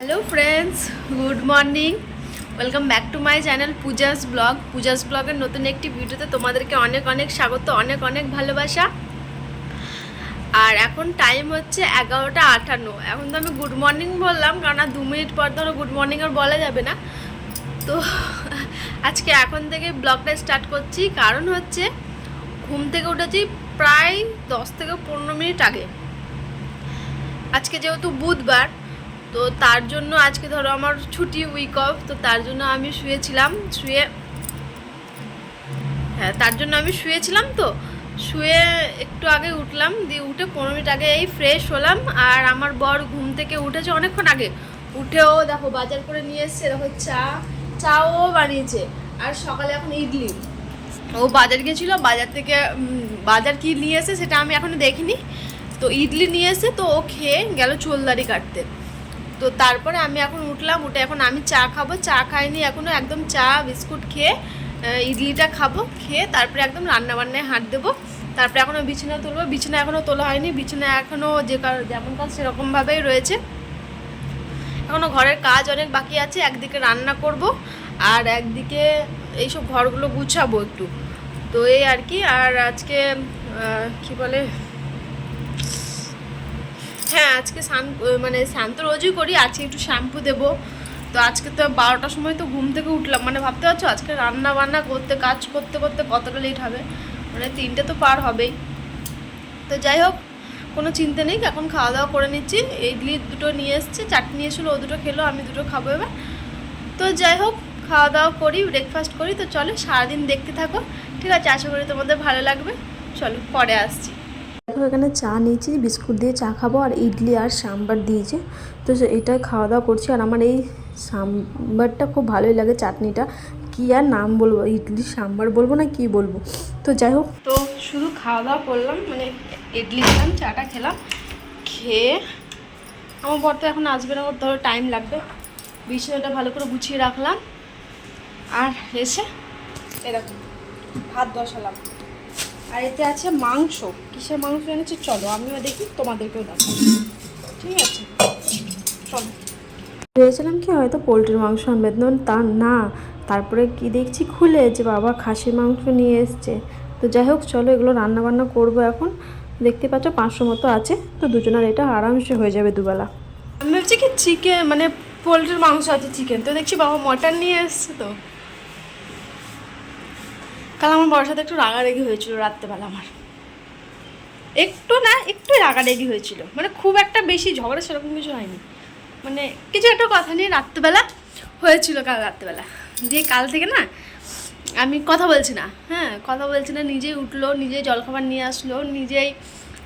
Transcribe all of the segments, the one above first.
Hello friends good morning welcome back to my channel Pooja's blog Pooja's ব্লগের নতুন একটি ভিডিওতে তোমাদেরকে অনেক অনেক স্বাগত, অনেক অনেক ভালোবাসা। আর এখন টাইম হচ্ছে এগারোটা আটান্ন। এখন তো আমি গুড মর্নিং বললাম, কারণ আর দু মিনিট পর ধরো গুড মর্নিং আর বলা যাবে না। তো, আজকে এখন থেকে ব্লগটা স্টার্ট করছি। কারণ হচ্ছে, ঘুম থেকে উঠেছি প্রায় দশ থেকে পনেরো মিনিট আগে। আজকে যেহেতু বুধবার তো তার জন্য আজকে ধরো আমার ছুটি উইক অফ তো তার জন্য আমি শুয়েছিলাম, শুয়ে হ্যাঁ তার জন্য আমি শুয়েছিলাম তো, শুয়ে একটু আগে উঠলাম, দিয়ে উঠে পনেরো মিনিট আগে এই ফ্রেশ হলাম, আর আমার বর ঘুম থেকে উঠেছে অনেকক্ষণ আগে, উঠেও দেখো বাজার করে নিয়ে এসছে, দেখো চা, চাও বানিয়েছে, আর সকালে এখন ইডলি। ও বাজার গেছিল বাজার থেকে বাজার কি নিয়ে এসে সেটা আমি এখনও দেখিনি, তো ইডলি নিয়ে এসে তো ও খেয়ে গেল চুলদারি কাটতে। তো তারপরে আমি এখন উঠলাম, উঠে এখন আমি চা খাব। চা খাইনি এখনও একদম চা, বিস্কুট খেয়ে ইডলিটা খাব, খেয়ে তারপরে একদম রান্না বান্নায় হাত দেবো। তারপরে এখনও বিছানা তুলবো। বিছানা এখনও তোলা হয়নি। বিছানা এখনও যে কার, যেমন কাজ সেরকমভাবেই রয়েছে। এখনও ঘরের কাজ অনেক বাকি আছে। একদিকে রান্না করব আর একদিকে এইসব ঘরগুলো গুছাবো একটু। তো এই আর কি। আর আজকে কি বলে হ্যাঁ আজকে স্নান মানে স্নান তো রোজই করি, আজকে একটু শ্যাম্পু দেবো। তো আজকে তো বারোটার সময় তো ঘুম থেকে উঠলাম। মানে ভাবতে পারছ, আজকে রান্না বান্না করতে, কাজ করতে করতে কতটা লেট হবে? মানে তিনটে তো পার হবেই। তো যাই হোক, কোনো চিন্তা নেই, এখন খাওয়া দাওয়া করে নিচ্ছি। ইডলি দুটো নিয়ে এসছে, চাটনি এসেছিল, ও দুটো খেলো, আমি দুটো খাব এবার। তো যাই হোক, খাওয়া দাওয়া করি ব্রেকফাস্ট করি। তো চলো, সারাদিন দেখতে থাকো। ঠিক আছে, আশা করি তোমাদের ভালো লাগবে। চলো, পরে আসছি। দেখো এখানে চা নিয়েছি, বিস্কুট দিয়ে চা খাব আর ইডলি আর সাম্বার দিয়েছে। তো এটা খাওয়া দাওয়া করছি আর আমার এই সাম্বারটা খুব ভালোই লাগে, চাটনিটা। কি আর নাম বলব, ইডলি সাম্বার বলব না কি বলব? তো যাই হোক। তো শুধু খাওয়া দাওয়া করলাম মানে ইডলি খেলাম, চাটা খেলাম, খেয়ে আমার বর তো এখন আসবে না, ওর ধরো টাইম লাগবে। বিছানাটা ভালো করে গুছিয়ে রাখলাম। আর এসে এরকম ভাত বসালাম। আর এতে আছে মাংস। কিসের মাংস এনেছে চলো, আমিও দেখি, তোমাদেরকেও দেখো ঠিক আছে? চলো। ভেবেছিলাম কি হয়তো পোলট্রির মাংস আনবে। তো না। তারপরে কি দেখছি, খুলে যে বাবা খাসির মাংস নিয়ে এসছে। তো যাই হোক, চলো এগুলো রান্না বান্না করব এখন। দেখতে পাচ্ছ, পাঁচশো মতো আছে। তো দুজনের এটা আরামসে হয়ে যাবে দুবেলা। আমি ভাবছি কি চিকেন মানে পোলট্রির মাংস আছে চিকেন তো দেখছি বাবা মটন নিয়ে এসছে তো। কাল আমার বড় সাথে একটু রাগারেগি হয়েছিল রাত্রেবেলা আমার। একটু না একটু রাগারেগি হয়েছিল। মানে খুব একটা বেশি ঝগড়া সেরকম কিছু হয়নি। মানে কিছু একটা কথা নিয়ে রাত্রেবেলা হয়েছিল কাল রাত্রেবেলা। দিয়ে কাল থেকে না আমি কথা বলছি না হ্যাঁ কথা বলছি না, নিজেই উঠল, নিজেই জলখাবার নিয়ে আসলো, নিজেই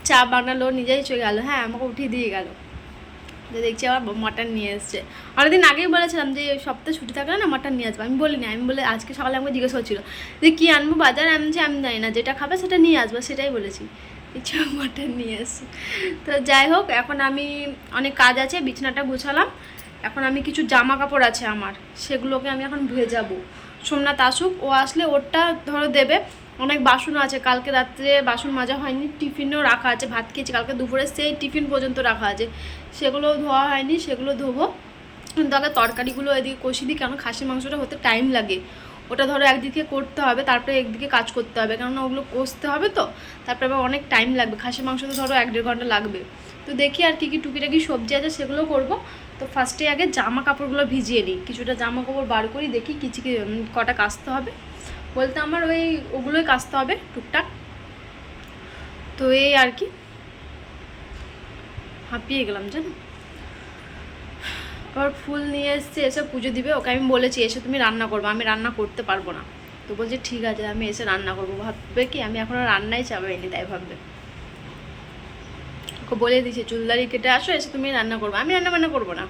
চা বানালো, নিজেই চলে গেলো হ্যাঁ আমাকে উঠিয়ে দিয়ে গেলো। যে দেখছি আবার মাটন নিয়ে এসছে। অনেকদিন আগেই বলেছিলাম যে সপ্তাহে ছুটি থাকলে না মাটন নিয়ে আসব। আমি বলিনি, আমি বলে আজকে সকালে আমাকে জিজ্ঞেস করছিল যে কী আনব, বাজারে আমি যে আমি জানি না, যেটা খাবে সেটা নিয়ে আসব, সেটাই বলেছি। ইচ্ছা মাটন নিয়ে এসছে। তো যাই হোক, এখন আমি অনেক কাজ আছে, বিছানাটা গুছালাম। এখন আমি কিছু জামা কাপড় আছে আমার, সেগুলোকে আমি এখন ভেজাবো সোমনাথ আসুক, ও আসলে ওরটা ধরো দেবে। অনেক বাসনও আছে। কালকে রাত্রে বাসন মাজা হয়নি, টিফিনও রাখা আছে, ভাত খেয়েছি। কালকে দুপুরে সেই টিফিন পর্যন্ত রাখা আছে। সেগুলো ধোয়া হয়নি, সেগুলো ধোবো। কিন্তু আগে তরকারিগুলো এদিকে কষি দিই কারণ খাসি মাংসটা হতে টাইম লাগে। ওটা ধরো একদিকে করতে হবে, তারপরে একদিকে কাজ করতে হবে, কেননা ওগুলো কষতে হবে তো। তারপরে আবার অনেক টাইম লাগবে। খাসি মাংস তো ধরো এক দেড় ঘণ্টা লাগবে। তো দেখি আর কী কী টুকিটাকি সবজি আছে, সেগুলো করব। তো ফার্স্টে আগে জামা কাপড়গুলো ভিজিয়ে নিই। কিছুটা জামা কাপড় বার করি, দেখি কিছু কটা কাচতে হবে। বলতে আমার ওই ওগুলোই কাচতে হবে, টুকটাক। তো এই আর কি। হাঁপিয়ে গেলাম, জানো? আবার ফুল নিয়ে এসছে, এসে পুজো দিবে। ওকে আমি বলেছি, এসে তুমি রান্না করবে, আমি রান্না করতে পারব না। তো বলছে, ঠিক আছে, আমি এসে রান্না করব। ভাববে কি, আমি এখনও রান্নাই চাপাইনি, তাই ভাববে। ওকে বলে দিয়েছি, চুলদারি কেটে আসো, এসে তুমি রান্না করবে। আমি রান্না বান্না করব না।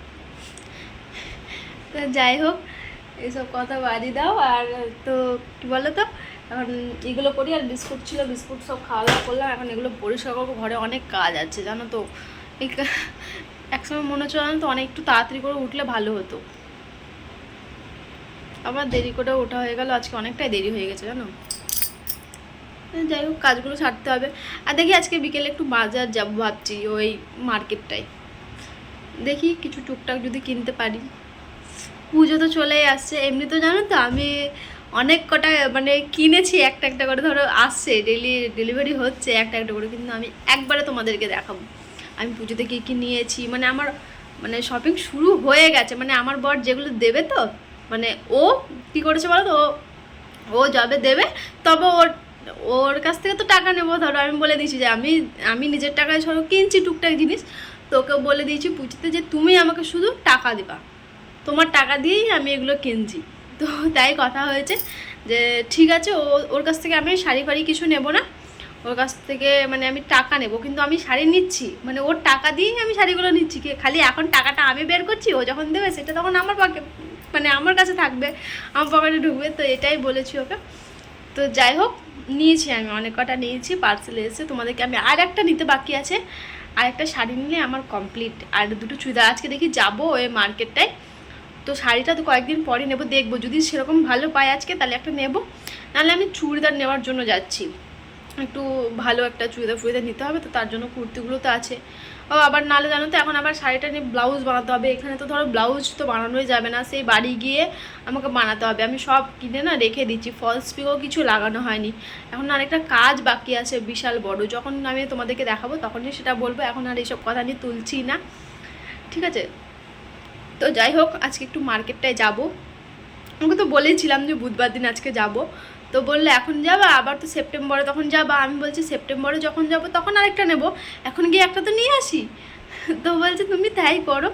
তো যাই হোক এইসব কথা বাড়ি দাও। আর তো কী বলো তো এখন এগুলো করি, আর বিস্কুট ছিল, বিস্কুট সব খাওয়া দাওয়া করলাম। এখন এগুলো পরিষ্কার ঘরে অনেক কাজ আছে, জানো তো। এই একসময় মনে হচ্ছে জানো তো, অনেক একটু তাড়াতাড়ি করে উঠলে ভালো হতো। আবার দেরি করে ওঠা হয়ে গেল, আজকে অনেকটাই দেরি হয়ে গেছে, জানো। যাই হোক, কাজগুলো ছাড়তে হবে। আর দেখি আজকে বিকেলে একটু বাজার যাব ভাবছি, ওই মার্কেটটায়। দেখি কিছু টুকটাক যদি কিনতে পারি। পুজো তো চলেই আসছে। এমনি তো জানো তো, আমি অনেক কটা মানে কিনেছি, একটা একটা করে। ধরো আসছে ডেলি ডেলিভারি হচ্ছে, একটা একটা করে। কিন্তু আমি একবারে তোমাদেরকে দেখাবো। আমি পুজোতে কী কী নিয়েছি মানে আমার মানে শপিং শুরু হয়ে গেছে। মানে আমার বর যেগুলো দেবে তো মানে ও কী করেছে বলো তো? ও যাবে দেবে, তবে ওর ওর কাছ থেকে তো টাকা নেব। ধরো আমি বলে দিয়েছি যে আমি আমি নিজের টাকায় ধরো কিনছি টুকটাক জিনিস তো ওকে বলে দিয়েছি পুজোতে যে তুমি আমাকে শুধু টাকা দিবা। তোমার টাকা দিয়েই আমি এগুলো কিনছি। তো তাই কথা হয়েছে যে, ঠিক আছে, ও, ওর কাছ থেকে আমি শাড়ি ফাড়ি কিছু নেব না। ওর কাছ থেকে মানে আমি টাকা নেব, কিন্তু আমি শাড়ি নিচ্ছি। মানে ওর টাকা দিয়েই আমি শাড়িগুলো নিচ্ছি কি? খালি এখন টাকাটা আমি বের করছি, ও যখন দেবে সেটা তখন আমার পকেট মানে আমার কাছে থাকবে, আমার পকেটে ঢুকবে, তো এটাই বলেছি ওকে। তো যাই হোক, নিয়েছি আমি, অনেক কটা নিয়েছি পার্সেল এসে তোমাদেরকে আমি আর একটা নিতে বাকি আছে। আর একটা শাড়ি নিলে আমার কমপ্লিট আর দুটো চুড়িদার, আজকে দেখি যাব ওই মার্কেটটায় তো শাড়িটা তো কয়েকদিন পরে নেব, দেখব। যদি সেরকম ভালো পাই আজকে, তাহলে একটা নেব। নাহলে আমি চুড়িদার নেওয়ার জন্য যাচ্ছি। একটু ভালো একটা চুড়িদার ফুড়িদার নিতে হবে, তো তার জন্য কুর্তিগুলো তো আছে। ও আবার নাহলে জানো তো, এখন আবার শাড়িটা নিয়ে ব্লাউজ বানাতে হবে। এখানে তো ধরো ব্লাউজ তো বানানোই যাবে না, সেই বাড়ি গিয়ে আমাকে বানাতে হবে। আমি সব কিনে না রেখে দিচ্ছি ফলস পিকও কিছু লাগানো হয়নি। এখন আরেকটা কাজ বাকি আছে বিশাল বড়। যখন আমি তোমাদেরকে দেখাবো, তখনই সেটা বলব। এখন আর এইসব কথা নিয়ে তুলছি না। ঠিক আছে? তো যাই হোক, আজকে একটু মার্কেটটায় যাব। আমাকে তো বলেইছিলাম যে বুধবার দিন আজকে যাব। তো বললে, এখন যাবা? আবার তো সেপ্টেম্বরে তখন যাবা? আমি বলছি, সেপ্টেম্বরে যখন যাব তখন আরেকটা নেব। এখন গিয়ে একটা তো নিয়ে আসি। তো বলছে, তুমি তাই করো।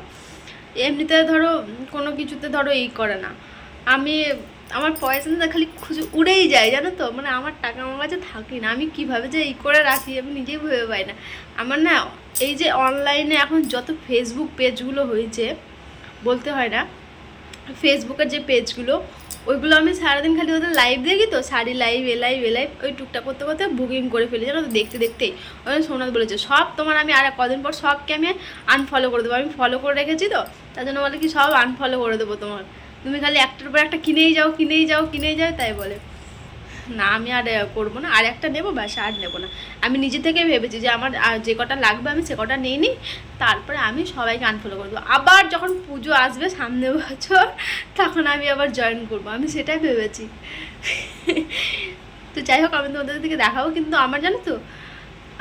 এমনিতে ধরো, কোনো কিছুতে ধরো এই করে না। আমি, আমার পয়সা না খালি খুঁজে উড়েই যায়, জানো তো? মানে আমার টাকা আমার কাছে থাকে না। আমি কীভাবে যে এই করে রাখি, আমি নিজেই ভেবে পাই না। আমার না, এই যে অনলাইনে এখন যত ফেসবুক পেজগুলো হয়েছে বলতে হয় না। ফেসবুকের যে পেজগুলো ওইগুলো আমি সারাদিন খালি ওদের লাইভ দেখি তো, শাড়ি লাইভ এ লাইভ এ লাইভ ওই টুকটাক করতে করতে বুকিং করে ফেলি। জানো তো, দেখতে দেখতেই। ওই সোনাদ বলেছে, সব তোমার আমি আর কদিন পর সবকে আমি আনফলো করে দেবো। আমি ফলো করে রেখেছি তো, তার জন্য বলে কি, সব আনফলো করে দেবো তোমার। তুমি খালি একটার পর একটা কিনেই যাও কিনেই যাও কিনেই যাও, তাই বলে। না, আমি আর করব না। আর একটা নেব ব্যাস, আর নেব না। আমি নিজে থেকে ভেবেছি যে আমার যে কটা লাগবে আমি সে কটা নিই, তারপরে আমি সবাইকে আনফলো দেবো। আবার যখন পুজো আসবে সামনে বছর, তখন আমি আবার জয়েন করব। আমি সেটাই ভেবেছি। তো যাই হোক, আমি তোমাদের দিকে দেখাবো, কিন্তু আমার জানো তো,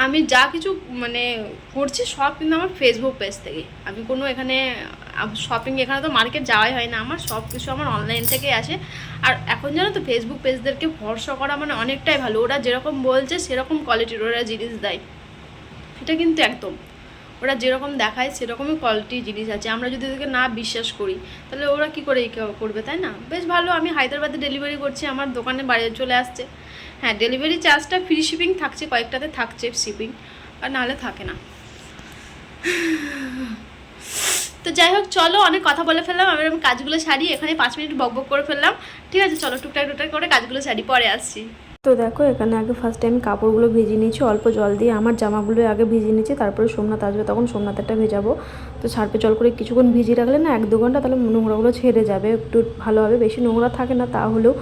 আমি যা কিছু মানে করছি সব কিন্তু আমার ফেসবুক পেজ থেকে আমি কোনো এখানে শপিং এখানে তো মার্কেট যাওয়াই হয় না। আমার সব কিছু আমার অনলাইন থেকেই আসে। আর এখন জানো তো ফেসবুক পেজদেরকে ভরসা করা মানে অনেকটাই ভালো। ওরা যেরকম বলছে, সেরকম কোয়ালিটির ওরা জিনিস দেয়। এটা কিন্তু একদম। ওরা যেরকম দেখায়, সেরকমই কোয়ালিটির জিনিস আছে। আমরা যদি ওদেরকে না বিশ্বাস করি, তাহলে ওরা কি করে করবে, তাই না? বেশ ভালো, আমি হায়দ্রাবাদে ডেলিভারি করছি। আমার দোকানে বাড়ি চলে আসছে। হ্যাঁ ডেলিভারি চার্জটা ফ্রি শিপিং থাকছে, কয়েকটাতে থাকছে শিপিং আর নাহলে থাকে না। তো যাই হোক, চলো, অনেক কথা বলে ফেললাম আমি এরকম কাজগুলো সারি, এখানে পাঁচ মিনিট বক বক করে ফেললাম। ঠিক আছে, চলো, টুকটাক টুকটাক করে কাজগুলো সারি, পরে আসছি। তো দেখো, এখানে আগে ফার্স্ট আমি কাপড়গুলো ভিজিয়ে নিয়েছি, অল্প জল দিয়ে। আমার জামাগুলো আগে ভিজিয়ে নিয়েছি, তারপরে সোমনাথ আসবে, তখন সোমনাথেরটা ভেজাবো। তো সার্পে জল করে কিছুক্ষণ ভিজিয়ে রাখলে না, এক দু ঘণ্টা তাহলে নোংরাগুলো ছেড়ে যাবে, একটু ভালোভাবে। বেশি নোংরা থাকে না, তাহলেও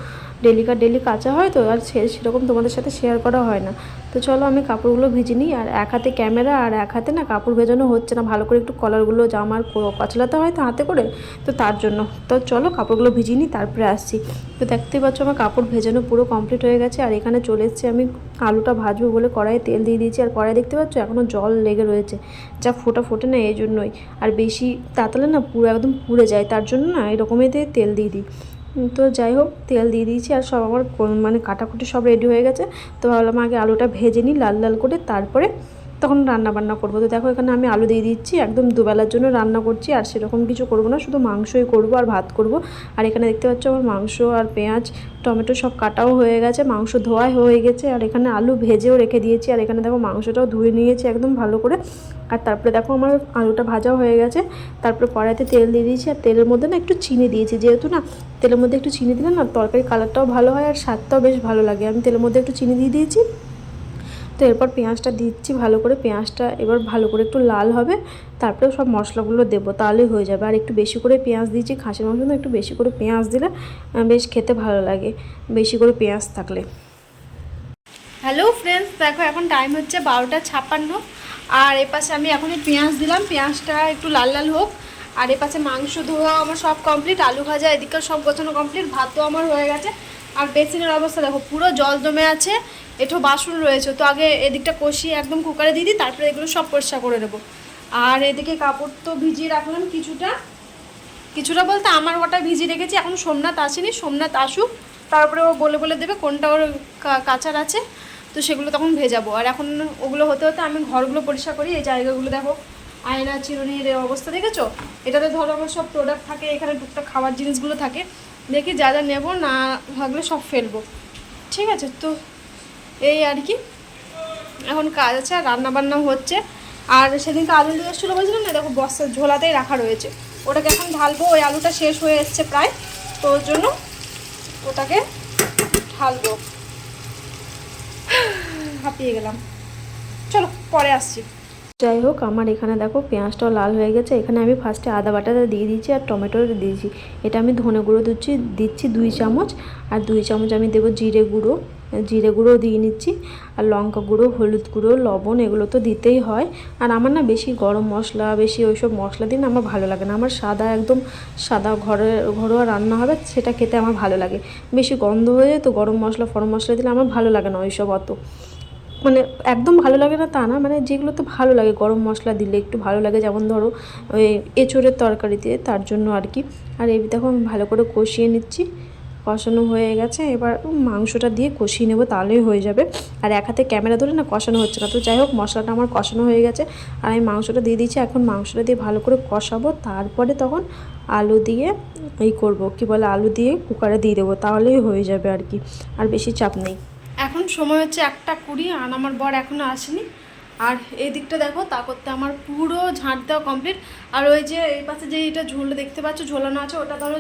ডেলি ডেলিকার ডেলি কাঁচা হয় তো, আর সেরকম তোমাদের সাথে শেয়ার করা হয় না। তো চলো আমি কাপড়গুলো ভিজে নিই, আর এক হাতে ক্যামেরা আর এক হাতে না কাপড় ভেজানো হচ্ছে না, ভালো করে একটু কলারগুলো জামার কচলাতে হয় তো হাতে করে, তো তার জন্য। তো চলো কাপড়গুলো ভিজিয়ে নিই, তারপরে আসছি। তো দেখতেই পাচ্ছ আমার কাপড় ভেজানো পুরো কমপ্লিট হয়ে গেছে, আর এখানে চলে এসেছি আমি আলুটা ভাজবো বলে কড়াইয়ে তেল দিয়ে দিয়েছি, আর কড়াই দেখতে পাচ্ছ এখনও জল লেগে রয়েছে, যা ফোটা ফোটে না, এই জন্যই। আর বেশি তাতালে না পুরো একদম পুড়ে যায়, তার জন্য না এরকমই দিয়ে তেল দিয়ে দিই। তো যাই হোক, তেল দিয়ে দিয়েছি আর সব আমার মানে কাটাকুটি সব রেডি হয়ে গেছে। তো ভাবলাম আগে আলুটা ভেজে নিই, লাল লাল করে। তারপরে তখন রান্না বান্না করব। তো দেখো, এখানে আমি আলু দিয়ে দিচ্ছি, একদম দুবেলার জন্য রান্না করছি, আর সেরকম কিছু করব না, শুধু মাংসই করব আর ভাত করব। আর এখানে দেখতে পাচ্ছ আমার মাংস আর পেঁয়াজ, টমেটো সব কাটাও হয়ে গেছে, মাংস ধোয়াই হয়ে গেছে, আর এখানে আলু ভেজেও রেখে দিয়েছি, আর এখানে দেখো মাংসটাও ধুয়ে নিয়েছি একদম ভালো করে। আর তারপরে দেখো আমার আলুটা ভাজাও হয়ে গেছে, তারপরে কড়াইতে তেল দিয়ে দিয়েছি, আর তেলের মধ্যে না একটু চিনি দিয়েছি, যেহেতু না তেলের মধ্যে একটু চিনি দিলে না তরকারি কালারটাও ভালো হয়, আর স্বাদটাও বেশ ভালো লাগে। আমি তেলের মধ্যে একটু চিনি দিয়ে দিয়েছি তো এরপর পেঁয়াজটা দিচ্ছি ভালো করে। পেঁয়াজটা এবার ভালো করে একটু লাল হবে তারপরে সব মশলাগুলো দেবো, তাহলেই হয়ে যাবে। আর একটু বেশি করে পেঁয়াজ দিয়েছি, খাসির মাংস একটু বেশি করে পেঁয়াজ দিলে বেশ খেতে ভালো লাগে, বেশি করে পেঁয়াজ থাকলে। হ্যালো ফ্রেন্ডস দেখো এখন টাইম হচ্ছে বারোটা ছাপ্পান্ন। আর এ পাশে আমি এখনই পেঁয়াজ দিলাম, পেঁয়াজটা একটু লাল লাল হোক। আর এ পাশে মাংস ধোয়া আমার সব কমপ্লিট আলু ভাজা এদিকে সব গোছানো কমপ্লিট ভাতও আমার হয়ে গেছে। আর বেসিনের অবস্থা দেখো, পুরো জল জমে আছে, এঠো বাসন রয়েছে। তো আগে এদিকটা কষিয়ে একদম কুকারে দিয়ে দিই, তারপরে এগুলো সব পরিষ্কার করে দেবো আর এদিকে কাপড় তো ভিজিয়ে রাখলাম কিছুটা। কিছুটা বলতে আমার ওটা ভিজিয়ে রেখেছি, এখন সোমনাথ আসেনি, সোমনাথ আসুক। তারপরে ও বলে বলে দেবে কোনটা ওর কাচার আছে। তো সেগুলো তখন ভেজাবো। আর এখন ওগুলো হতে হতে আমি ঘরগুলো পরিষ্কার করি, এই জায়গাগুলো দেখো, আয়না, চিরুনির অবস্থা, দেখেছ? এটাতে ধরো আমার সব প্রোডাক্ট থাকে, এখানে টুকটাক খাবার জিনিসগুলো থাকে। দেখি যা যা নেব, না থাকলে সব ফেলব। ঠিক আছে, তো এই আর কি। এখন কাজ আছে, আর রান্নাবান্নাও হচ্ছে। আর সেদিনকে আলু নিয়ে এসেছিল বলছিলাম না, দেখো বস্তার ঝোলাতেই রাখা রয়েছে। ওটাকে এখন ঢালবো, ওই আলুটা শেষ হয়ে এসছে প্রায়। তো ওর জন্য ওটাকে ঢালবো। হাঁপিয়ে গেলাম। চলো, পরে আসছি। যাই হোক, আমার এখানে দেখো পেঁয়াজটাও লাল হয়ে গেছে। এখানে আমি ফার্স্টে আদা বাটাটা দিয়ে দিয়েছি আর টমেটো দিয়েছি। এটা আমি ধনে গুঁড়ো দিচ্ছি দিচ্ছি দুই চামচ। আর দুই চামচ আমি দেবো জিরে গুঁড়ো। জিরে গুঁড়ো দিয়ে নিচ্ছি। আর লঙ্কা গুঁড়ো, হলুদ গুঁড়ো, লবণ, এগুলো তো দিতেই হয়। আর আমার না বেশি গরম মশলা, বেশি ওইসব মশলা দিন আমার ভালো লাগে না। আমার সাদা একদম সাদা ঘরে, ঘরোয়া রান্না হবে, সেটা খেতে আমার ভালো লাগে। বেশি গন্ধ হয়ে তো গরম মশলা, ফরম মশলা দিলে আমার ভালো লাগে না ওইসব অত। মানে একদম ভালো লাগে না তা না মানে যেগুলোতে ভালো লাগে, গরম মশলা দিলে একটু ভালো লাগে, যেমন ধরো ওই এঁচোড়ের তরকারিতে তার জন্য আর কি। আর এই দেখো আমি ভালো করে কষিয়ে নিচ্ছি, কষানো হয়ে গেছে, এবার মাংসটা দিয়ে কষিয়ে নেব, তাহলেই হয়ে যাবে। আর এক হাতে ক্যামেরা ধরে না কষানো হচ্ছে না, তো যাই হোক মশলাটা আমার কষানো হয়ে গেছে, আর আমি মাংসটা দিয়ে দিচ্ছি এখন মাংসটা দিয়ে ভালো করে কষাবো, তারপরে তখন আলু দিয়ে এই করব, কি বলে আলু দিয়ে কুকারে দিয়ে দেবো, তাহলেই হয়ে যাবে আর কি, আর বেশি চাপ নেই। এখন সময় হচ্ছে একটা কুড়ি, আর আমার বর এখনও আসেনি। আর এই দিকটা দেখো, তা করতে আমার পুরো ঝাঁট দেওয়া কমপ্লিট আর ওই যে এই পাশে যে এটা ঝুলে দেখতে পাচ্ছ, ঝোলানো আছে, ওটা ধরো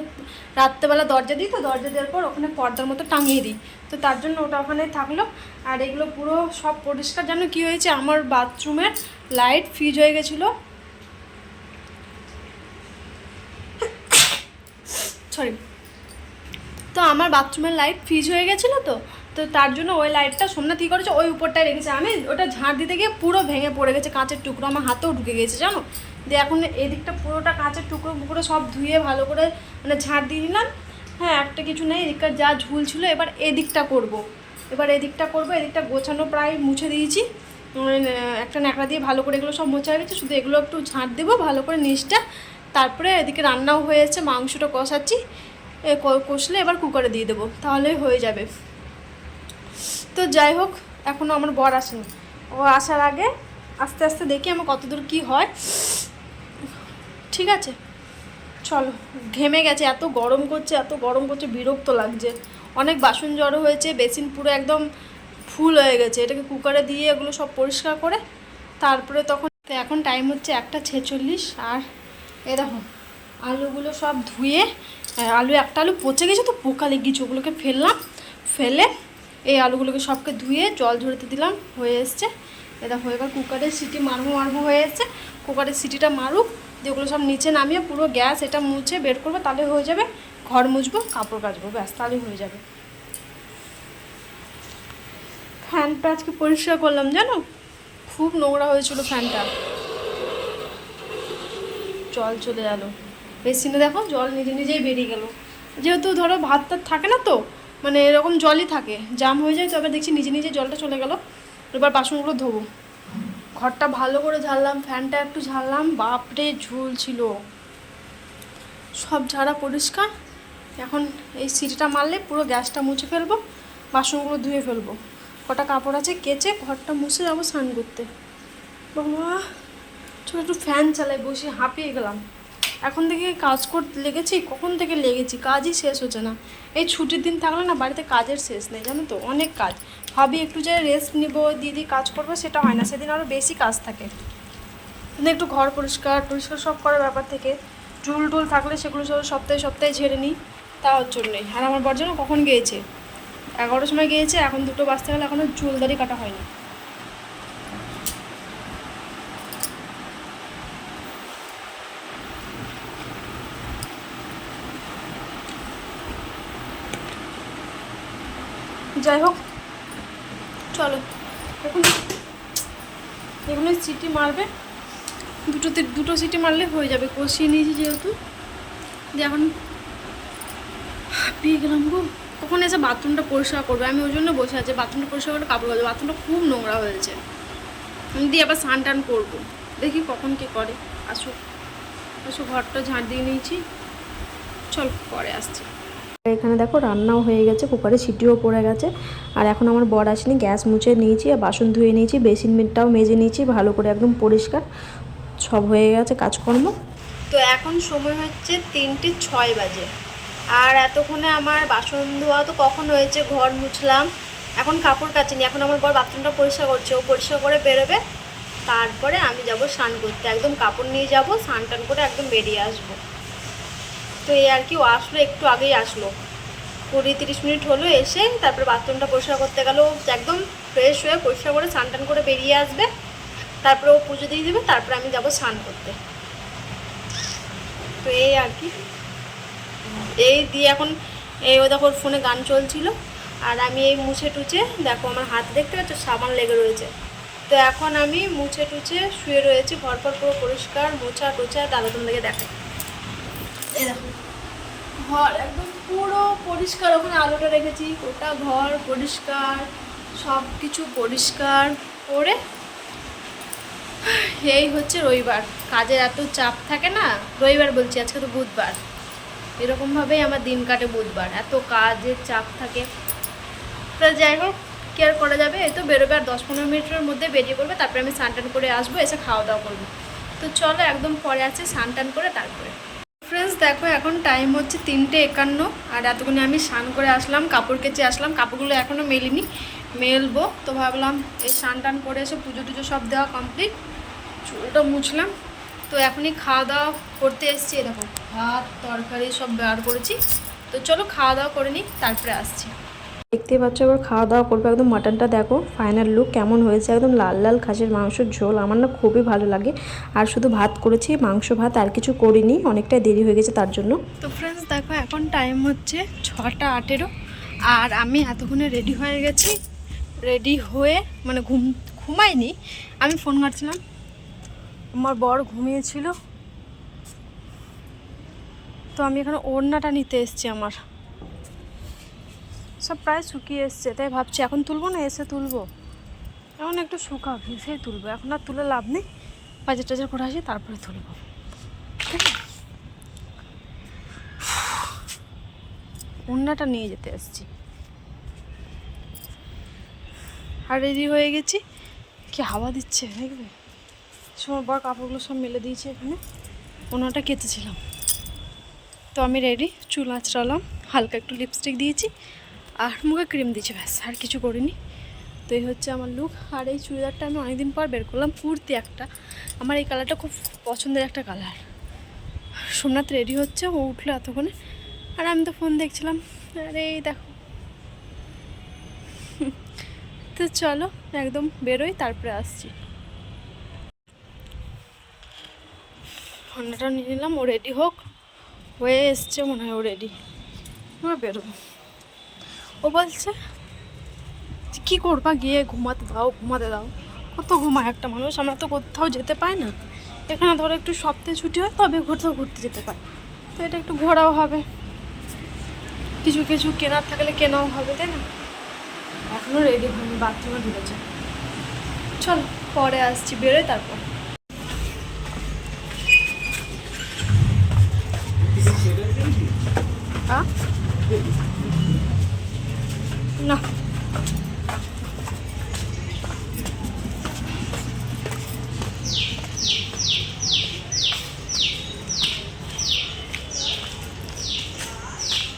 রাত্রেবেলা দরজা দিই তো, দরজা দেওয়ার পর ওখানে পর্দার মতো টাঙিয়ে দিই। তো তার জন্য ওটা ওখানে থাকল। আর এগুলো পুরো সব পরিষ্কার। যেন কি হয়েছে? আমার বাথরুমের লাইট ফিজ হয়ে গেছিল। সরি তো আমার বাথরুমের লাইট ফ্রিজ হয়ে গেছিল তো? তো তার জন্য ওই লাইটটা সোমনাথ কী করেছে? ওই উপরটায় রেখেছে। আমি ওটা ঝাঁট দিতে গিয়ে পুরো ভেঙে পড়ে গেছে, কাঁচের টুকরো। আমার হাতেও ঢুকে গেছে জানো? দিয়ে এখন এদিকটা পুরোটা কাঁচের টুকরো পুকুরো সব ধুয়ে ভালো করে মানে ঝাঁট দিয়ে দিলাম হ্যাঁ একটা কিছু নেই, এদিককার যা ঝুল ছিল, এবার এদিকটা করব। এবার এদিকটা করব, এদিকটা গোছানো প্রায় মুছে দিয়েছি। একটা ন্যাকড়া দিয়ে ভালো করে এগুলো সব মোছা গেছে, শুধু এগুলো একটু ঝাঁট দেবো, ভালো করে নিচটা। তারপরে এদিকে রান্নাও হয়েছে, মাংসটা কষাচ্ছি। কষলে এবার কুকারে দিয়ে দেবো, তাহলেই হয়ে যাবে। তো যাই হোক এখনও আমার বর আসেনি। ও আসার আগে আস্তে আস্তে দেখি আমার কতদূর কি হয়। ঠিক আছে, চলো। ঘেমে গেছে, এত গরম করছে, এত গরম করছে, বিরক্ত লাগছে। অনেক বাসন জড়ো হয়েছে, বেসিন পুরো একদম ফুল হয়ে গেছে। এটাকে কুকারে দিয়ে এগুলো সব পরিষ্কার করে তারপরে তখন এখন টাইম হচ্ছে একটা ছেচল্লিশ। আর এ দেখো, আলুগুলো সব ধুয়ে আলু একটা আলু পচে গেছে তো পোকা লেগেছে, ওগুলোকে ফেললাম। ফেলে এই আলুগুলোকে সবকে ধুয়ে জল ঝরতে দিলাম, হয়ে এসছে। এটা হয়ে গেল কুকারের সিটি মারবো মারবো হয়ে এসছে। কুকারের সিটিটা মারুক যেগুলো সব নিচে নামিয়ে পুরো গ্যাস এটা মুছে বের করব, তাহলে হয়ে যাবে ঘর মুছবো, কাপড় কাচবো, ব্যাস, তাহলেই হয়ে যাবে। ফ্যানটা আজকে পরিষ্কার করলাম জানো? খুব নোংরা হয়েছিল ফ্যানটা। জল চলে গেল বেসিনে দেখো, জল নিজে নিজেই বেরিয়ে গেল। যেহেতু ধরো ভাত থাকে না তো মানে এরকম জলই থাকে জাম হয়ে যায়, তবে দেখছি নিজে নিজে জলটা চলে গেল। এবার বাসনগুলো ধোবো। ঘরটা ভালো করে ঝাড়লাম, ফ্যানটা একটু ঝাড়লাম, বাপরে ঝুল ছিল সব ঝাড়া পরিষ্কার, এখন এই সিটিটা মারলে পুরো গ্যাসটা মুছে ফেলব, বাসনগুলো ধুয়ে ফেলব। কটা কাপড় আছে, কেচে ঘরটা মুছে যাব স্নান করতে। বাবা, ছোটো একটু ফ্যান চালাই, বসে হাঁপিয়ে গেলাম। এখন থেকে কাজ করতে লেগেছি, কখন থেকে লেগেছি, কাজই শেষ হচ্ছে না। এই ছুটির দিন থাকলে না বাড়িতে কাজের শেষ নেই, জানো তো, অনেক কাজ। ভাবি একটু যে রেস্ট নিব, দিদি কাজ করব, সেটা হয় না, সেদিন আরও বেশি কাজ থাকে। কিন্তু একটু ঘর পরিষ্কার পরিষ্কার সব করার ব্যাপার থেকে, চুল টুল থাকলে সেগুলো সব সপ্তাহে সপ্তাহে ঝেড়ে নিই তার জন্যই আর আমার বর যেন কখন গিয়েছে? এগারোটার সময় গিয়েছে, এখন দুটো বাজতে গেলে এখনও চুল দাড়ি কাটা হয়নি। যাই হোক, চলো। এখন এগুলো সিটি মারবে। দুটোতে, দুটো সিটি মারলে হয়ে যাবে, কষিয়ে নিয়েছি যেহেতু। দিয়ে এখন পেয়ে গেলাম গো। কখন এসে বাথরুমটা পরিষ্কার করবে? আমি ওই জন্য বসে আছি, বাথরুমটা পরিষ্কার করে কাপড় কাচবো। বাথরুমটা খুব নোংরা হয়েছে। দিয়ে আবার স্নান টান করব। দেখি কখন কি করে। আসো আসো ঘরটা ঝাঁট দিয়ে নিয়েছি। চল, পরে আসছি। এখানে দেখো রান্নাও হয়ে গেছে, কুকারে সিটিও পড়ে গেছে। আর এখন আমার বর আসেনি, গ্যাস মুছে নিয়েছি আর বাসন ধুয়ে নিয়েছি, বেসিন মিটটাও মেজে নিয়েছি, ভালো করে একদম পরিষ্কার। সব হয়ে গেছে কাজকর্ম। তো এখন সময় হচ্ছে তিনটে ছয় বাজে। আর এতক্ষণে আমার বাসন ধোয়া তো কখন হয়েছে, ঘর মুছলাম। এখন কাপড় কাচিনি, এখন আমার বর বাথরুমটা পরিষ্কার করছে, ও পরিষ্কার করে বেরোবে। তারপরে আমি যাব স্নান করতে, একদম কাপড় নিয়ে যাব স্নান টান করে একদম বেরিয়ে আসব। তো এই আর কি ও আসলো, একটু আগেই আসলো। কুড়ি তিরিশ মিনিট হলো এসে তারপরে বাথরুমটা পরিষ্কার করতে গেল, একদম ফ্রেশ হয়ে পরিষ্কার করে স্নান টান করে বেরিয়ে আসবে। তারপরে ও পুজো দিয়ে দেবে, তারপরে আমি যাব স্নান করতে। তো এই আর কি। এই দিয়ে এখন এই ও দেখো ফোনে গান চলছিল, আর আমি এই মুছে টুছে দেখো আমার হাত দেখতে পাচ্ছ, সাবান লেগে রয়েছে। তো এখন আমি মুছে টুছে শুয়ে রয়েছি ঘর পর পুরো পরিষ্কার মোছা টোছা দাদা তোমাদেরকে দেখাই। এই দেখো। ঘর, একদম পুরো পরিষ্কার। ওখানে আলোটা রেখেছি, গোটা ঘর পরিষ্কার সব কিছু পরিষ্কার করে এই হচ্ছে রবিবার। কাজের এত চাপ থাকে না, রবিবার বলছি, আজকে তো বুধবার। এরকমভাবেই আমার দিন কাটে বুধবার, এত কাজের চাপ থাকে। তো যাই হোক, কি আর করা যাবে? এই তো বেরোবে আর দশ পনেরো মিনিটের মধ্যে বেরিয়ে পড়বে, তারপরে আমি স্নান টান করে আসব, এসে খাওয়া দাওয়া করব। তো চলো একদম পরে আছে স্নান টান করে তারপরে। ফ্রেন্ডস দেখো এখন টাইম হচ্ছে তিনটে একান্ন। আর এতক্ষণে আমি স্নান করে আসলাম, কাপড় কেচে আসলাম। কাপড়গুলো এখনও মেলিনি, মেলবো। তো ভাবলাম এই স্নান টান করে এসে পুজো টুজো সব দেওয়া কমপ্লিট চুলটা মুছলাম। তো এখনই খাওয়া দাওয়া করতে এসেছি। দেখো, ভাত, তরকারি সব ব্যবহার করেছি। তো চলো খাওয়া দাওয়া করে নিই, তারপরে আসছি। দেখতে পাচ্ছ আবার খাওয়া দাওয়া করব একদম মাটনটা দেখো ফাইনাল লুক কেমন হয়েছে, একদম লাল লাল খাসির মাংসের ঝোল, আমার না খুবই ভালো লাগে। আর শুধু ভাত করেছি, মাংস ভাত আর কিছু করিনি, অনেকটাই দেরি হয়ে গেছে তার জন্য। তো ফ্রেন্ডস দেখো এখন টাইম হচ্ছে ছটা আঠেরো, আর আমি এতক্ষণে রেডি হয়ে গেছি। রেডি হয়ে মানে ঘুম, ঘুমাইনি, আমি ফোন ঘাটছিলাম আমার বর ঘুমিয়েছিল। তো আমি এখানে ওড়নাটা নিতে এসেছি আমার। সব প্রায় শুকিয়ে এসছে, তাই ভাবছি এখন তুলবো না, এসে তুলবো। এখন একটু শুকাক ভেসেই তুলবো, এখন আর তুলে লাভ নেই। বাজার টাজার করে আসি, তারপরে তুলবো। ওড়নাটা নিয়ে যেতে আসছি আর রেডি হয়ে গেছি। কি হাওয়া দিচ্ছে, দেখবে? সময় বর কাপড়গুলো সব মেলে দিয়েছি এখানে। ওনাটা কেটেছিলাম তো আমি রেডি, চুল আঁচড়ালাম, হালকা একটু লিপস্টিক দিয়েছি। আর মুখে ক্রিম দিয়েছি ব্যাস, আর কিছু করিনি। তো এই হচ্ছে আমার লুক আর এই চুড়িদারটা আমি অনেকদিন পর বের করলাম, কুর্তি একটা। আমার এই কালারটা খুব পছন্দের একটা কালার সোমনাথ রেডি হচ্ছে, ও উঠল এতক্ষণে। আর আমি তো ফোন দেখছিলাম, আর এই দেখো। তো চলো, একদম বেরোই, তারপরে আসছি। ঠান্ডাটা নিয়ে নিলাম, ও রেডি হোক। হয়ে এসছে মনে হয় ও রেডি আমরা বেরোবো। ও বলছে কী করবা? গিয়ে ঘুমাতে দাও ঘুমাতে দাও। কত ঘুমায় একটা মানুষ? আমরা তো কোথাও যেতে পাই না। এখানে ধরো একটু সপ্তাহে ছুটি হয় তবে কোথাও ঘুরতে যেতে পাই তো এটা একটু ঘোরাও হবে। কিছু কিছু কেনার থাকলে কেনাও হবে তাই না? এখনও রেডি হয়নি বাথরুমে ঢুকেছে। চল পরে আসছি বেরোয় তারপর। আ? না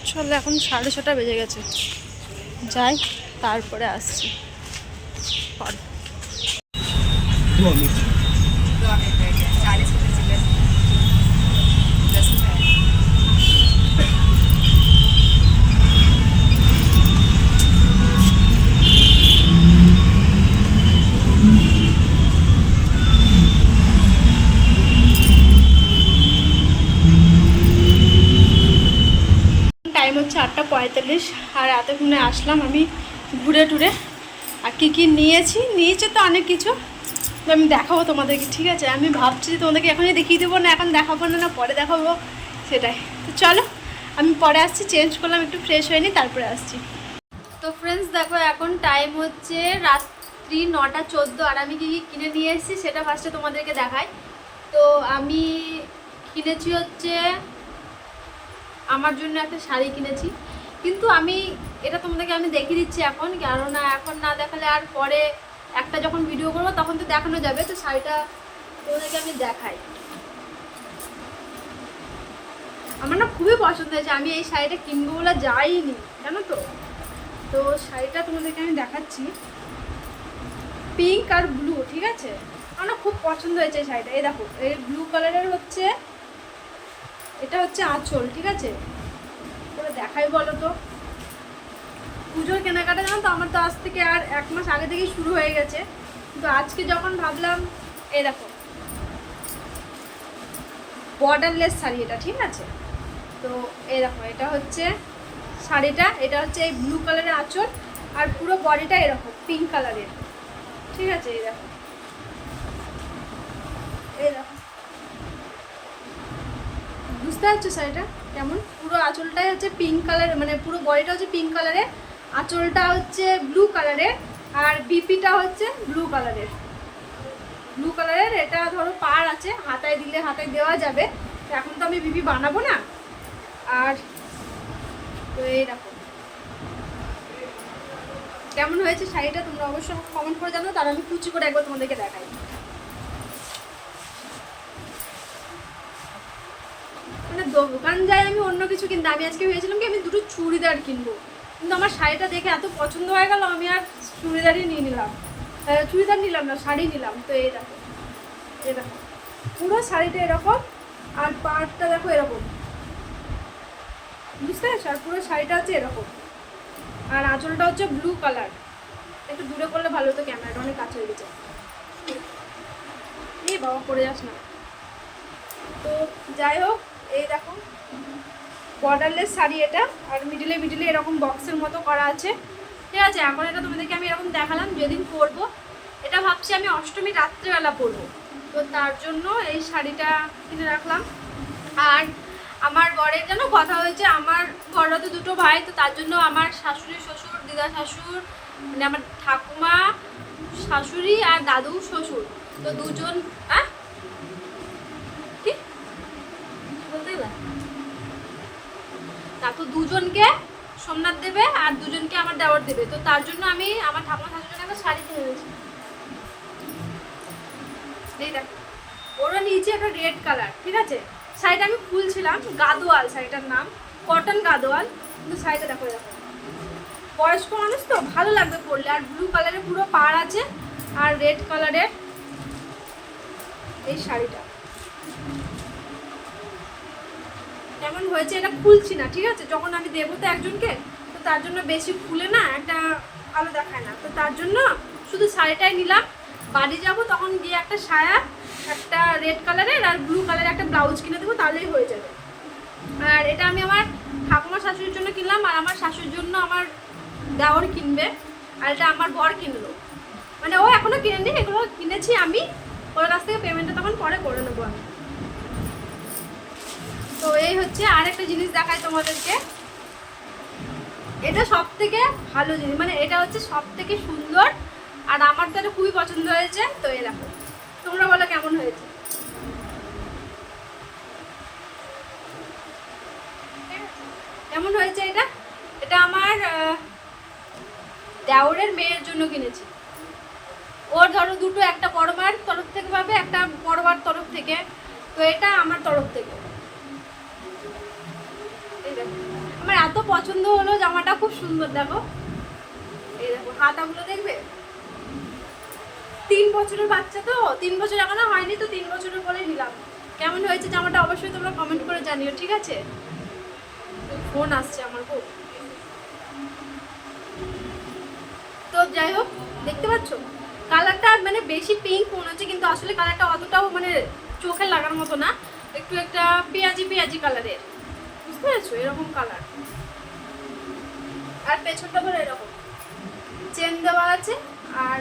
চল এখন সাড়ে ছটা বেজে গেছে। যাই তারপরে আসছি। পরে টাইম হচ্ছে আটটা পঁয়তাল্লিশ। আর এতক্ষণে আসলাম আমি ঘুরে টুরে। আর কী কী নিয়েছি? নিয়েছে তো অনেক কিছু। তো আমি দেখাবো তোমাদেরকে, ঠিক আছে? আমি ভাবছি যে তোমাদেরকে এখনই দেখিয়ে দেবো, না এখন দেখাবো না না পরে দেখাবো, সেটাই। তো চলো, আমি পরে আসছি চেঞ্জ করলাম, একটু ফ্রেশ হয়ে নিই তারপরে আসছি। তো ফ্রেন্ডস দেখো এখন টাইম হচ্ছে রাত্রি নটা চোদ্দ, আর আমি কী কী কিনে নিয়ে এসেছি সেটা ফার্স্টে তোমাদেরকে দেখাই। তো আমি কিনেছি হচ্ছে, আমার জন্য একটা শাড়ি কিনেছি। কিন্তু আমি, এটা তোমাদেরকে আমি দেখিয়ে দিচ্ছি এখন, কেননা এখন না দেখালে আর পরে একটা যখন ভিডিও করব, তখন তো দেখানো যাবে, তো শাড়িটা তোমাদেরকে আমি দেখাই। আমার না খুবই পছন্দ হয়েছে, আমি এই শাড়িটা কিনবো বলে যাইনি, জানো তো? তো শাড়িটা তোমাদেরকে আমি দেখাচ্ছি। পিঙ্ক আর ব্লু, ঠিক আছে? আমার না খুব পছন্দ হয়েছে এই শাড়িটা। এই দেখো, এই ব্লু কালারের হচ্ছে, এটা হচ্ছে আঁচল, ঠিক আছে? দেখাই বলো তো। পুজোর কেনাকাটা জানো তো, আমার তো আজ থেকে আর এক মাস আগে থেকেই শুরু হয়ে গেছে। কিন্তু আজকে যখন ভাবলাম, এই দেখো বর্ডারলেস শাড়ি এটা, ঠিক আছে? তো এই দেখো, এটা হচ্ছে শাড়িটা, এটা হচ্ছে এই ব্লু কালারের আঁচল, আর পুরো বডিটা এরকম পিঙ্ক কালারের ঠিক আছে, এই দেখো। এই দেখো। বুঝতে পারছ শাড়িটা? কেমন? পুরো আঁচলটাই হচ্ছে পিঙ্ক কালার মানে পুরো বডিটা হচ্ছে পিঙ্ক কালারের আঁচলটা হচ্ছে ব্লু কালারের আর বিপিটা হচ্ছে ব্লু কালারের ব্লু কালারের এটা ধরো পার আছে, হাতায় দিলে হাতায় দেওয়া যাবে। এখন তো আমি বিপি বানাবো না। আর তো এই দেখো। কেমন হয়েছে শাড়িটা তোমরা অবশ্যই কমেন্ট করে জানো তার আমি কুচি করে একবার তোমাদেরকে দেখাই। দোকান যাই, আমি অন্য কিছু কিনতে আমি আজকে ভেবেছিলাম কি আমি দুটো চুড়িদার কিনবো। কিন্তু আমার শাড়িটা দেখে এত পছন্দ হয়ে গেল, আমি আর চুড়িদারই নিয়ে নিলাম। চুড়িদার নিলাম না, শাড়ি নিলাম। তো এই দেখো দেখো। পুরো শাড়িটা এরকম, আর পাড়টা দেখো এরকম। বুঝতে পারছ? আর পুরো শাড়িটা হচ্ছে এরকম। আর আঁচলটা হচ্ছে ব্লু কালার একটু দূরে করলে ভালো হতো ক্যামেরাটা, অনেক কাছে হয়ে গেছে। এই বাবা, পড়ে যাস না। তো যাই হোক এই দেখো। বর্ডারলেস শাড়ি এটা। আর মিডিলে মিডিলে এরকম বক্সের মতো করা আছে। ঠিক আছে, এখন এটা তোমাদেরকে আমি এরকম দেখালাম যেদিন পরবো। এটা ভাবছি আমি অষ্টমী রাত্রেবেলা পরবো। তো তার জন্য এই শাড়িটা কিনে রাখলাম। আর আমার বরের যেন কথা হয়েছে, আমার বড়রা তো দুটো ভাই, তো তার জন্য আমার শাশুড়ি, শ্বশুর, দিদা শাশুর মানে আমার ঠাকুমা, শাশুড়ি আর দাদু, শ্বশুর। তো দুজন হ্যাঁ কি কি বলতে গেলা তা তো দুজনকে সোমনাথ দেবে আর দুজনকে আমার দেওয়ার দেবে। তো তার জন্য আমি আমার ঠাকুমা শাশুড়ির একটা শাড়ি কিনে নিয়েছি এই দেখো, ওরা নিচে একটা রেড কালার ঠিক আছে? শাড়িটা আমি খুলছিলাম, গাদোয়াল শাড়িটার নাম কটন গাদোয়াল। কিন্তু শাড়িটা দেখো দেখো। বয়স্ক মানুষ তো, ভালো লাগবে পরলে। আর ব্লু কালারের পুরো পাড় আছে, আর রেড কালারের এই শাড়িটা। কেমন হয়েছে, এটা খুলছি না, ঠিক আছে? যখন আমি দেবো তো একজনকে, তো তার জন্য বেশি খুলে না, একটা ভালো দেখায় না। তো তার জন্য শুধু শাড়িটাই নিলাম। বাড়ি যাব তখন গিয়ে একটা সায়া, একটা রেড কালারের আর ব্লু কালারের একটা ব্লাউজ কিনে দেবো, তাহলেই হয়ে যাবে। আর এটা আমি আমার ঠাকুমার শাশুড়ির জন্য কিনলাম, আর আমার শাশুড়ির জন্য আমার দেওয়ার কিনবে, আর এটা আমার বর কিনলো। মানে ও এখনও কিনেনি, এগুলো কিনেছি আমি ওর কাছ থেকে পেমেন্টটা তখন পরে করে নেব আমি। তো এই হচ্ছে আর একটা জিনিস দেখায় তোমাদেরকে। এটা সব থেকে ভালো জিনিস মানে এটা হচ্ছে সব থেকে সুন্দর, আর আমার তো খুবই পছন্দ হয়েছে। তো এই তোমরা বলো কেমন হয়েছে? কেমন হয়েছে এটা? এটা আমার দেওরের মেয়ের জন্য কিনেছি। ওর ধরো দুটো একটা বড়মার তরফ থেকে পাবে, একটা বড়বার তরফ থেকে। তো এটা আমার তরফ থেকে। আমার এত পছন্দ হলো জামাটা, খুব সুন্দর, দেখো। এই দেখো, হাতাগুলো দেখবে? তিন বছরের বাচ্চা তো, তিন বছর এখনও হয়নি তো, তিন বছরের বলে নিলাম। কেমন হয়েছে জামাটা অবশ্যই তোমরা কমেন্ট করে জানিও, ঠিক আছে? ফোন আসছে আমার, খুব। তো যাই হোক, দেখতে পাচ্ছ? কালারটা মানে বেশি পিঙ্ক মনে হচ্ছে, কিন্তু আসলে কালারটা অতটাও মানে চোখে লাগার মতো না। একটু একটা পেঁয়াজি পেঁয়াজি কালারের। পেরেছ এরকম কালার আর পেছনটা ধরো এরকম। চেন দেওয়া আছে আর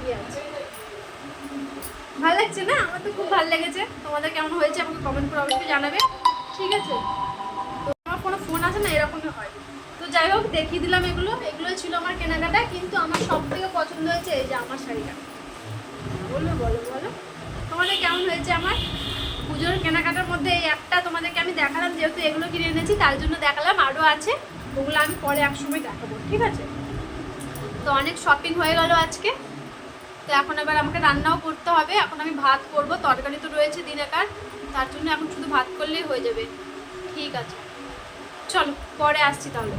ইয়ে আছে। ভালো লাগছে না? আমার তো খুব ভালো লেগেছে। তোমাদের কেমন হয়েছে আমাকে কমেন্ট করে অবশ্যই জানাবে। ঠিক আছে? তো আমার কোনো ফোন আছে না? এরকমই হয়। তো যাই হোক, দেখিয়ে দিলাম এগুলো। এগুলো ছিল আমার কেনাকাটা, কিন্তু আমার সব থেকে পছন্দ হয়েছে এই যে আমার শাড়িটা। বলো বলো বলো। তোমাদের কেমন হয়েছে আমার? পুজোর কেনাকাটার মধ্যে এই একটা তোমাদেরকে আমি দেখালাম, যেহেতু এগুলো কিনে এনেছি, তার জন্য দেখালাম। আরও আছে। ওগুলো আমি পরে এক সময় দেখাবো, ঠিক আছে? তো অনেক শপিং হয়ে গেল আজকে। তো এখন এবার আমাকে রান্নাও করতে হবে। এখন আমি ভাত করব। তরকারি তো রয়েছে দিনেকার। তার জন্য এখন শুধু ভাত করলেই হয়ে যাবে। ঠিক আছে। চলো, পরে আসছি তাহলে।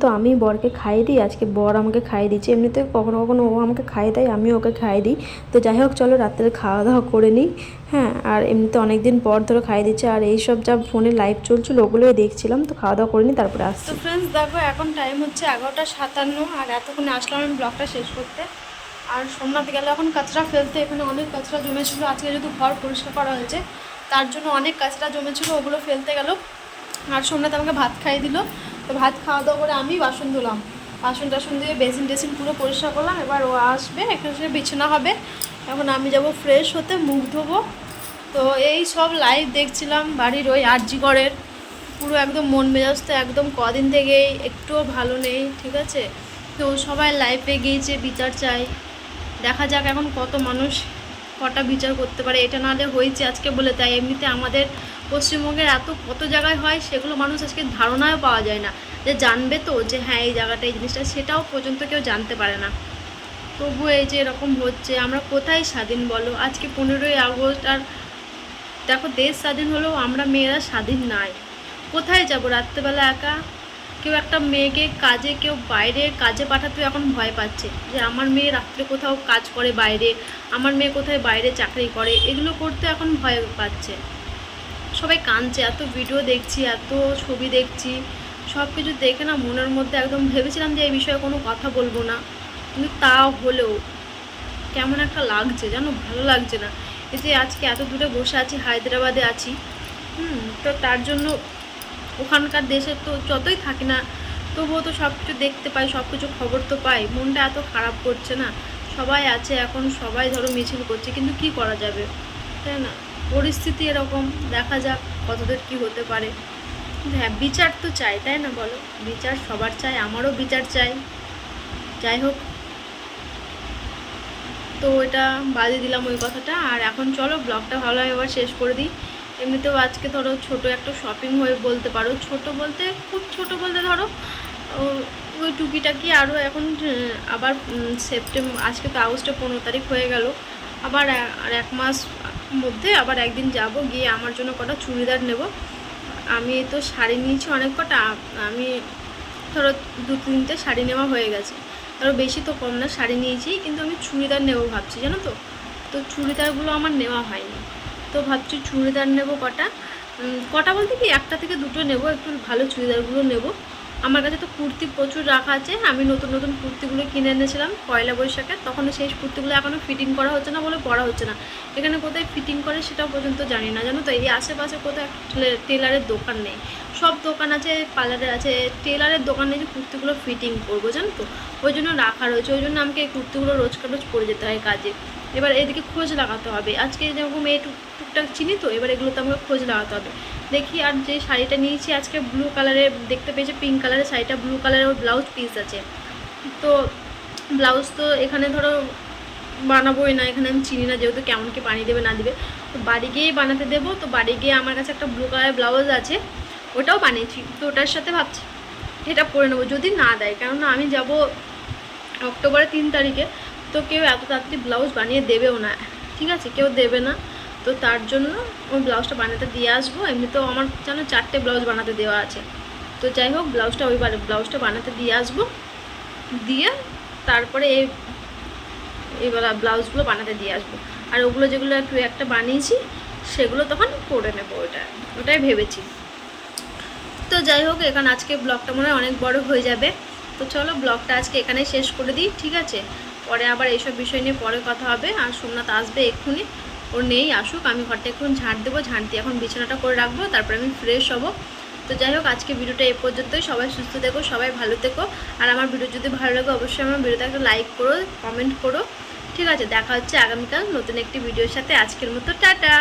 তো আমি বরকে খাইয়ে দিই, আজকে বর আমাকে খাইয়ে দিচ্ছে। এমনিতে কখনো কখনো ও আমাকে খাইয়ে দেয় আমি ওকে খাইয়ে দিই। তো যাই হোক, চলো রাত্রে খাওয়া দাওয়া করে নিই হ্যাঁ। আর এমনিতে অনেক দিন পর ধরে খাইয়ে দিচ্ছে, আর এইসব যা ফোনে লাইভ চলছিল, ওগুলোই দেখছিলাম। তো খাওয়া দাওয়া করে নিই, তারপরে আসছি। তো ফ্রেন্ডস দেখো, এখন টাইম হচ্ছে এগারোটা সাতান্ন, আর এতক্ষণে আসলাম আমি ব্লগটা শেষ করতে। আর সোমনাথ গেলে এখন কাঁচরা ফেলতে, এখানে অনেক কাঁচরা জমেছিল। আজকে যেহেতু ঘর পরিষ্কার করা হয়েছে, তার জন্য অনেক কাঁচরা জমেছিল, ওগুলো ফেলতে গেল। আর সোমনাথ আমাকে ভাত খাইয়ে দিল। তো ভাত খাওয়া দাওয়া করে আমি বাসন ধুলাম। বাসন টাসন দিয়ে বেসিন টেসিন পুরো পরিষ্কার করলাম, এবার ও আসবে এখানে সে বিছানা হবে। এখন আমি যাব ফ্রেশ হতে মুখ ধোবো। তো এই সব লাইভ দেখছিলাম বাড়ির ওই আরজিগড়ের পুরো একদম মন মেজাজ তো একদম কদিন থেকেই একটুও ভালো নেই, ঠিক আছে? তো সবাই লাইফে গিয়েছে, বিচার চাই। দেখা যাক এখন কত মানুষ কটা বিচার করতে পারে, এটা নাহলে হয়েছে আজকে বলে, তাই এমনিতে আমাদের পশ্চিমবঙ্গের এত কত জায়গায় হয় সেগুলো মানুষ আজকে ধারণাও পাওয়া যায় না। যে জানবে তো যে হ্যাঁ এই জায়গাটা, এই জিনিসটা, সেটাও পর্যন্ত কেউ জানতে পারে না। তবু এই যে এরকম হচ্ছে, আমরা কোথায় স্বাধীন বলো? আজকে পনেরোই আগস্ট আর দেখো দেশ স্বাধীন হলেও আমরা মেয়েরা স্বাধীন নাই। কোথায় যাব? রাত্রেবেলা একা কেউ একটা মেয়েকে কাজে, কেউ বাইরে কাজে পাঠাতেও এখন ভয় পাচ্ছে যে আমার মেয়ে রাত্রে কোথাও কাজ করে বাইরে, আমার মেয়ে কোথায় বাইরে চাকরি করে, এগুলো করতে এখন ভয় পাচ্ছে। সবাই কাঁদছে, এত ভিডিও দেখছি, এত ছবি দেখছি, সব কিছু দেখে না মনের মধ্যে একদম ভেবেছিলাম যে এই বিষয়ে কোনো কথা বলব না। কিন্তু তা হলেও কেমন একটা লাগছে জানো? ভালো লাগছে না। এই যে আজকে এত দূরে বসে আছি, হায়দ্রাবাদে আছি, হুম, তো তার জন্য ওখানকার দেশে তো যতই থাকি না, তবুও তো সব কিছু দেখতে পাই সব কিছু খবর তো পাই। মনটা এত খারাপ করছে না? সবাই আছে এখন, সবাই ধরো মিছিল করছে, কিন্তু কি করা যাবে? তাই না? পরিস্থিতি এরকম, দেখা যাক কতদূর কি হতে পারে। হ্যাঁ বিচার তো চাই, তাই না বলো? বিচার সবার চাই, আমারও বিচার চাই। যাই হোক। তো এটা বাদে দিলাম ওই কথাটা। আর এখন চলো, ব্লগটা ভালোভাবে এবার শেষ করে দিই। এমনিতেও আজকে ধরো ছোট একটা শপিং হয়ে বলতে পারো। ছোট বলতে, খুব ছোট বলতে ধরো ওই টুকিটাকি আরও এখন আবার সেপ্টেম্বর আজকে তো আগস্টে পনেরো তারিখ হয়ে গেল। আবার আর এক মাস মধ্যে আবার একদিন যাব, গিয়ে আমার জন্য কটা চুড়িদার নেব। আমি তো শাড়ি নিয়েছি অনেক কটা, আমি ধরো দু তিনটে শাড়ি নেওয়া হয়ে গেছে। আরও বেশি তো কম না, শাড়ি নিয়েছি, কিন্তু আমি চুড়িদার নেব ভাবছি, জানো তো? তো চুড়িদারগুলো আমার নেওয়া হয়নি। তো ভাবছি চুড়িদার নেব কটা। কটা বলতে কি, একটা থেকে দুটো নেব, একটু ভালো চুড়িদারগুলো নেব। আমার কাছে তো কুর্তি প্রচুর রাখা আছে, আমি নতুন নতুন কুর্তিগুলো কিনে এনেছিলাম পয়লা বৈশাখে তখন সেই কুর্তিগুলো এখনও ফিটিং করা হচ্ছে না বলে পরা হচ্ছে না। এখানে কোথায় ফিটিং করে সেটাও পর্যন্ত জানি না, জানো তো, এই আশেপাশে কোথাও টেলার- টেলারের দোকান নেই। সব দোকান আছে পার্লারের আছে, টেলারের দোকানে যে কুর্তিগুলো ফিটিং করব, জানো তো? ওই জন্য রাখা রয়েছে, ওই জন্য আমাকে এই কুর্তিগুলো রোজকার রোজ পরে যেতে হয় কাজে। এবার এদিকে খোঁজ লাগাতে হবে। আজকে যেরকম এই টুকটাক চিনি তো, এবার এগুলোতে আমাকে খোঁজ লাগাতে হবে। দেখি আর যে শাড়িটা নিয়েছি আজকে ব্লু কালারের দেখতে পেয়েছি পিঙ্ক কালারের শাড়িটা ব্লু কালারের ওর ব্লাউজ পিস আছে। তো ব্লাউজ তো এখানে ধরো বানাবোই না, এখানে আমি চিনি না, যেহেতু কেমন কি পানি দেবে না দেবে। তো বাড়ি গিয়েই বানাতে দেবো, তো বাড়ি গিয়ে আমার কাছে একটা ব্লু কালারের ব্লাউজ আছে, ওটাও বানিয়েছি। তো ওটার সাথে ভাবছি, এটা পরে নেব, যদি না দেয়, কেননা আমি যাব অক্টোবরের তিন তারিখে, তো কেউ এত তাড়াতাড়ি ব্লাউজ বানিয়ে দেবেও না। ঠিক আছে, কেউ দেবে না। তো তার জন্য ওই ব্লাউজটা বানাতে দিয়ে আসব। এমনিতেও আমার যেন চারটে ব্লাউজ বানাতে দেওয়া আছে। তো যাই হোক, ব্লাউজটা ওই ব্লাউজটা বানাতে দিয়ে আসব। দিয়ে তারপরে এই এবার ব্লাউজগুলো বানাতে দিয়ে আসব। আর ওগুলো যেগুলো একটু একটা বানিয়েছি, সেগুলো তখন করে নেব ওটা ওটাই ভেবেছি। তো যাই হোক, এখানে আজকে ব্লগটা মনে হয় অনেক বড় হয়ে যাবে। তো চলো ব্লগটা আজকে এখানেই শেষ করে দিই, ঠিক আছে? পরে আবার এইসব বিষয় নিয়ে পরে কথা হবে। আর সোমনাথ আসবে এক্ষুনি। ওর নেই, আসুক, আমি ঘরটা একটু ঝাঁট দেবো ঝাঁট দিয়ে এখন বিছানাটা করে রাখব, তারপরে আমি ফ্রেশ হব। তো যাই হোক, আজকে ভিডিওটা এ পর্যন্তই। সবাই সুস্থ থেকো, সবাই ভালো থেকো। আর আমার ভিডিও যদি ভালো লাগে, অবশ্যই আমার ভিডিওতে একটা লাইক করো কমেন্ট করো। ঠিক আছে, দেখা হচ্ছে আগামীকাল নতুন একটি ভিডিওর সাথে। আজকের মতো, টাটা!